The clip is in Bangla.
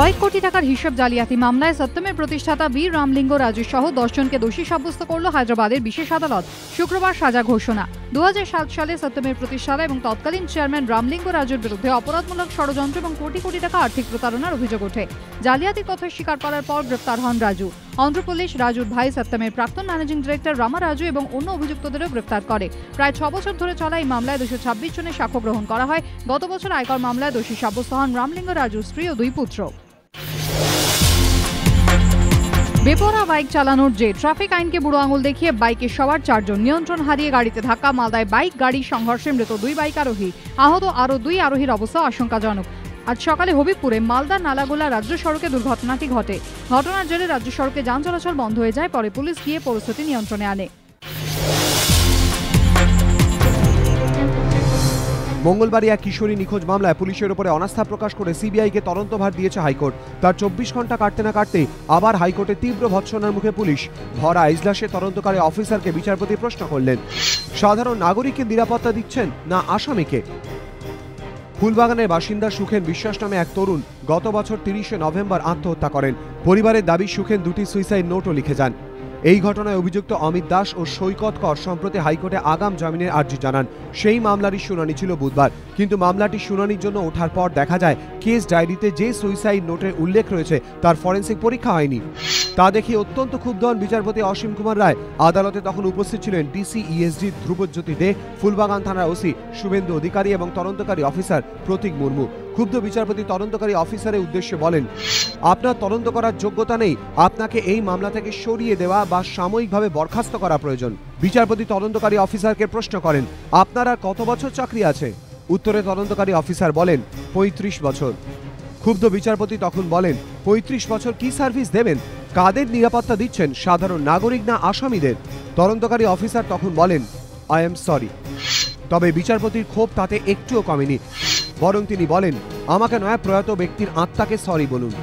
কয়েক কোটি টাকার হিসাব জালিয়াতি মামলায় সত্যমের প্রতিষ্ঠাতা বীর রামলিঙ্গ রাজু সহ দশজনকে দোষী সাব্যস্ত করল হায়দ্রাবাদের বিশেষ আদালত। শুক্রবার সাজা ঘোষণা। দু হাজার সাত সালে সত্যমের প্রতিষ্ঠাতা এবং তৎকালীন চেয়ারম্যান রামলিঙ্গ রাজুর বিরুদ্ধে অপরাধমূলক ষড়যন্ত্র এবং কোটি কোটি টাকা আর্থিক প্রতারণার অভিযোগ ওঠে। জালিয়াতির কথা স্বীকার করার পর গ্রেপ্তার হন রাজু। অন্ধ্রপ্রদেশ রাজুর ভাই সত্যমের প্রাক্তন ম্যানেজিং ডিরেক্টর রামা রাজু এবং অন্য অভিযুক্তদেরও গ্রেপ্তার করে। প্রায় ছ বছর ধরে চলা এই মামলায় দুশো ছাব্বিশ জনের সাক্ষ্য গ্রহণ করা হয়। গত বছর আয়কর মামলায় দোষী সাব্যস্ত হন রামলিঙ্গ রাজুর স্ত্রী ও দুই পুত্র। বেপরা বাইক চালানোর যে ট্রাফিক আইনকে বুড়ো আঙুল দেখিয়ে বাইকে সবার চারজন নিয়ন্ত্রণ হারিয়ে গাড়িতে ধাক্কা, মালদায় বাইক, গাড়ি সংঘর্ষে মৃত দুই বাইক আরোহী। আহত আরও দুই আরোহীর অবস্থা আশঙ্কাজনক। আজ সকালে হবিবপুরে মালদা নালাগোলা রাজ্য সড়কে দুর্ঘটনাটি ঘটে। ঘটনার জেরে রাজ্য সড়কে যান চলাচল বন্ধ হয়ে যায়, পরে পুলিশ গিয়ে পরিস্থিতি নিয়ন্ত্রণে আনে। মঙ্গলবার এক কিশোরী নিখোঁজ মামলায় পুলিশের উপরে অনাস্থা প্রকাশ করে সিবিআইকে তদন্তভার দিয়েছে হাইকোর্ট। তার চব্বিশ ঘণ্টা কাটতে না কাটতে আবার হাইকোর্টে তীব্র ভৎসনার মুখে পুলিশ ভরা ইজলাসে তদন্তকারী অফিসারকে বিচারপতি প্রশ্ন করলেন। সাধারণ নাগরিককে নিরাপত্তা দিচ্ছেন না আসামিকে? ফুলবাগানের বাসিন্দা সুখেন বিশ্বাস নামে এক তরুণ গত বছর তিরিশে নভেম্বর আত্মহত্যা করেন। পরিবারের দাবি, সুখেন দুটি সুইসাইড নোটও লিখে যান। এই ঘটনায় অভিযুক্ত অমিত দাস ও সৈকত কর সম্প্রতি হাইকোর্টে আগাম জামিনের আর্জি জানান। সেই মামলারই শুনানি ছিল বুধবার। কিন্তু মামলাটি শুনানির জন্য ওঠার পর দেখা যায়, কেস ডায়েরিতে যে সুইসাইড নোটের উল্লেখ রয়েছে, তার ফরেন্সিক পরীক্ষা হয়নি। তা দেখে অত্যন্ত ক্ষুব্ধ হন বিচারপতি অসীম কুমার রায়। আদালতে তখন উপস্থিত ছিলেন ডিসি ইএসডি ধ্রুবজ্যোতি দে, ফুলবাগান থানার ওসি শুভেন্দু অধিকারী এবং তদন্তকারী অফিসার প্রতীক মুর্মু। ক্ষুব্ধ বিচারপতি তদন্তকারী অফিসারের উদ্দেশ্যে বলেন, আপনার তদন্ত করার যোগ্যতা নেই। আপনাকে এই মামলা থেকে সরিয়ে দেওয়া বা সাময়িকভাবে বরখাস্ত করা প্রয়োজন। বিচারপতি তদন্তকারী অফিসারকে প্রশ্ন করেন, আপনার আর কত বছর চাকরি আছে? উত্তরে তদন্তকারী অফিসার বলেন, পঁয়ত্রিশ বছর। ক্ষুব্ধ বিচারপতি তখন বলেন, পঁয়ত্রিশ বছর কি সার্ভিস দেবেন? কাদের নিরাপত্তা দিচ্ছেন? সাধারণ নাগরিক না আসামিদের? তদন্তকারী অফিসার তখন বলেন, আই এম সরি। তবে বিচারপতির ক্ষোভ তাতে একটুও কমেনি। বরং তিনি বলেন আমাকে নয় প্রয়াত ব্যক্তির আত্মাকে সরি বলুন।